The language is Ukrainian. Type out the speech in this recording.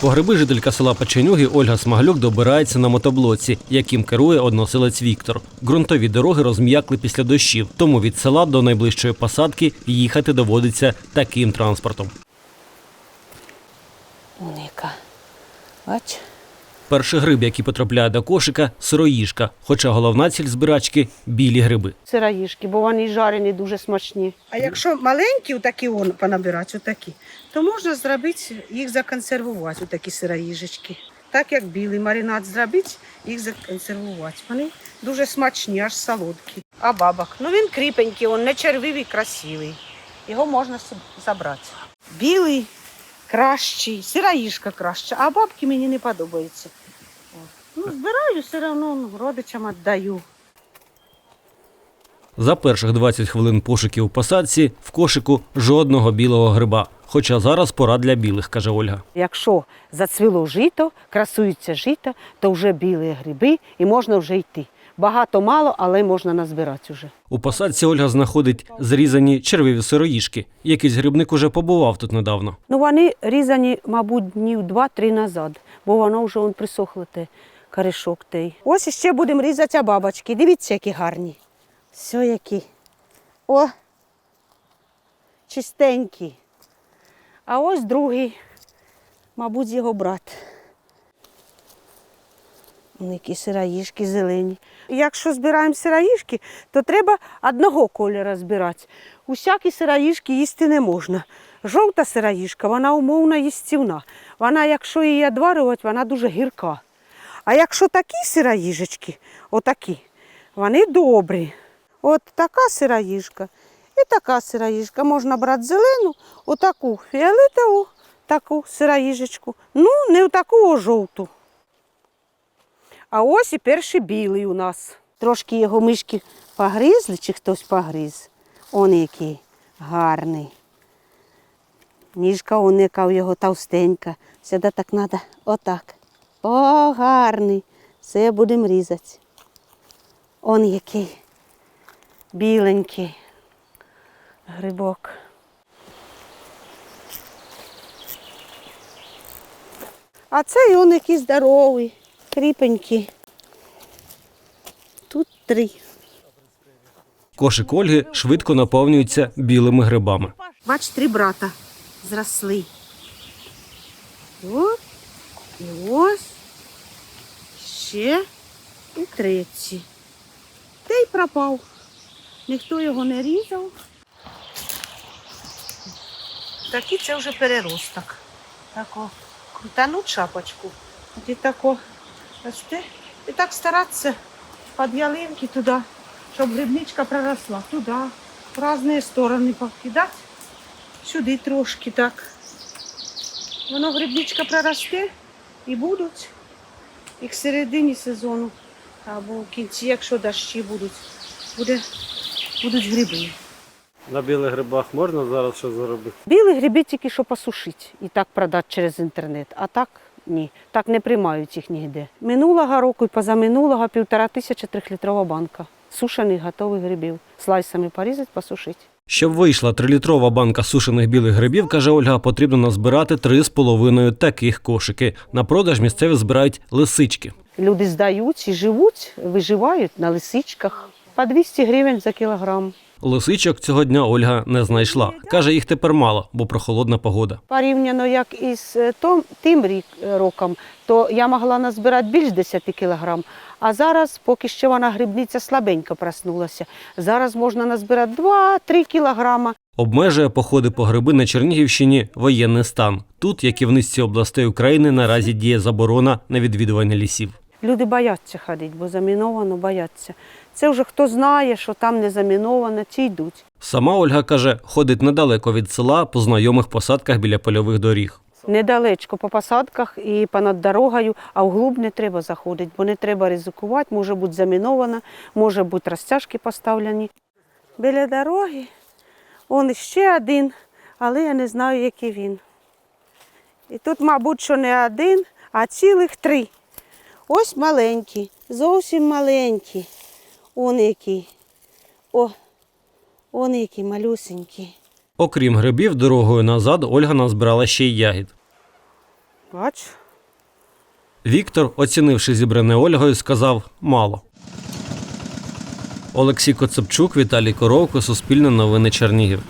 По гриби жителька села Печенюги Ольга Смаглюк добирається на мотоблоці, яким керує односилець Віктор. Ґрунтові дороги розм'якли після дощів, тому від села до найближчої посадки їхати доводиться таким транспортом. Уника. Бач? Перший гриб, який потрапляє до кошика сироїжка, хоча головна ціль збирачки білі гриби. Сираїшки, бо вони жарені дуже смачні. А якщо маленькі, такі он понабирати, отакі, то можна зробити їх законсервувати, отакі сироїжечки. Так як білий маринад зробити, їх законсервувати. Вони дуже смачні, аж солодкі. А бабок, ну він кріпенький, він не червивий, красивий. Його можна забрати. Білий кращий, сироїжка краща, а бабки мені не подобаються. Ну, збираю, все одно ну, родичам віддаю. За перших 20 хвилин пошуків у посадці в кошику жодного білого гриба. Хоча зараз пора для білих, каже Ольга. Якщо зацвіло жито, красується жито, то вже білі гриби і можна вже йти. Багато мало, але можна назбирати вже. У посадці Ольга знаходить зрізані червиві сироїжки. Якийсь грибник уже побував тут недавно. Ну вони різані, мабуть, днів два-три назад, бо воно вже он присохло те корішок той. Ось іще будемо різати бабочки. Дивіться, які гарні. Все які. О! Чистенькі. А ось другий, мабуть, його брат. Вони які сироїжки зелені. Якщо збираємо сироїжки, то треба одного кольору збирати. Усякі сироїжки їсти не можна. Жовта сироїжка, вона умовно їстівна. Вона, якщо її одварювати, вона дуже гірка. А якщо такі сироїжечки, отакі, вони добрі. От така сироїжка і така сироїжка. Можна брати зелену, отаку фіолетову, таку сироїжечку. Ну, не таку жовту. А ось і перший білий у нас. Трошки його мишки погризли, чи хтось погриз. Он який гарний. Ніжка он яка у його товстенька. Сюди так треба отак. О, гарний. Все будемо різати. Он який біленький грибок. А цей он який здоровий, кріпенький. Три. Кошик Ольги швидко наповнюється білими грибами. Бач, три брата зросли. От, і ось, ще і третій. Та й пропав. Ніхто його не різав. Такий це вже переросток. Тако крутануть шапочку. От і тако росте. І так старатися під ялинки туди, щоб грибничка проросла. Туди, в різні сторони покидати. Сюди трошки так. Воно грибничка проросте і будуть. І к середині сезону, або в кінці, якщо дощі будуть, буде, будуть гриби. На білих грибах можна зараз що заробити? Білі гриби тільки що посушить і так продати через інтернет, а так ні. Так не приймають їх ніде. Минулого року і позаминулого півтора тисячі трьохлітрова банка. Сушених готових грибів. Слайсами порізати, посушити. Щоб вийшла трилітрова банка сушених білих грибів, каже Ольга, потрібно назбирати три з половиною таких кошики. На продаж місцеві збирають лисички. Люди здають і живуть, виживають на лисичках. По 200 гривень за кілограм. Лисичок цього дня Ольга не знайшла. Каже, їх тепер мало, бо прохолодна погода. Порівняно як із е, том, тим рік, е, роком, то я могла назбирати більш 10 кілограм. А зараз, поки ще вона грибниця слабенько проснулася, зараз можна назбирати 2-3 кілограма. Обмежує походи по гриби на Чернігівщині воєнний стан. Тут, як і в низці областей України, наразі діє заборона на відвідування лісів. Люди бояться ходити, бо заміновано бояться. Це вже хто знає, що там не заміновано, ті йдуть. Сама Ольга каже, ходить недалеко від села по знайомих посадках біля польових доріг. Недалечко по посадках і понад дорогою, а вглуб не треба заходити, бо не треба ризикувати, може бути заміновано, може бути розтяжки поставлені. Біля дороги он ще один, але я не знаю, який він. І тут, мабуть, що не один, а цілих три. Ось маленькі, зовсім маленькі. Он який. О, он який малюсенький. Окрім грибів, дорогою назад Ольга назбирала ще й ягід. Бач. Віктор, оцінивши зібране Ольгою, сказав мало. Олексій Коцепчук, Віталій Коровко, Суспільне новини Чернігів.